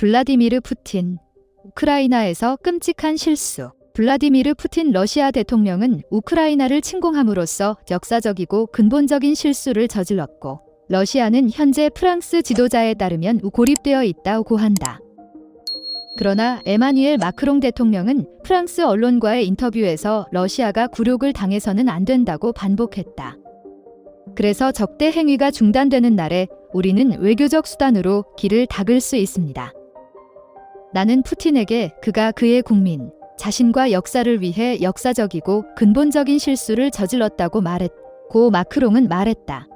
블라디미르 푸틴. 우크라이나에서 끔찍한 실수. 블라디미르 푸틴 러시아 대통령은 우크라이나를 침공함으로써 역사적이고 근본적인 실수를 저질렀고 러시아는 현재 프랑스 지도자에 따르면 고립되어 있다고 한다. 그러나 에마뉘엘 마크롱 대통령은 프랑스 언론과의 인터뷰에서 러시아가 굴욕을 당해서는 안 된다고 반복했다. 그래서 적대 행위가 중단되는 날에 우리는 외교적 수단으로 길을 닦을 수 있습니다. 나는 푸틴에게 그가 그의 국민, 자신과 역사를 위해 역사적이고 근본적인 실수를 저질렀다고 말했고 마크롱은 말했다.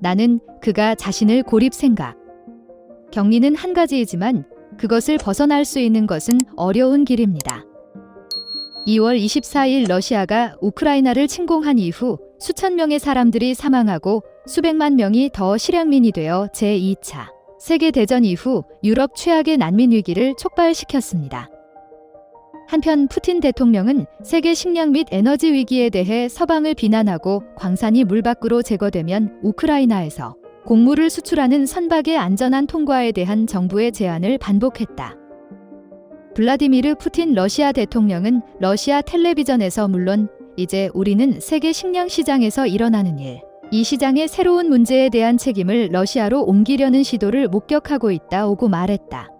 나는 그가 자신을 고립 생각. 격리는 한 가지이지만 그것을 벗어날 수 있는 것은 어려운 길입니다. 2월 24일 러시아가 우크라이나를 침공한 이후 수천 명의 사람들이 사망하고 수백만 명이 더 실향민이 되어 제2차 세계대전 이후 유럽 최악의 난민 위기를 촉발시켰습니다. 한편 푸틴 대통령은 세계 식량 및 에너지 위기에 대해 서방을 비난하고 광산이 물 밖으로 제거되면 우크라이나에서 곡물을 수출하는 선박의 안전한 통과에 대한 정부의 제안을 반복했다. 블라디미르 푸틴 러시아 대통령은 러시아 텔레비전에서 물론 이제 우리는 세계 식량 시장에서 일어나는 일, 이 시장의 새로운 문제에 대한 책임을 러시아로 옮기려는 시도를 목격하고 있다고 말했다.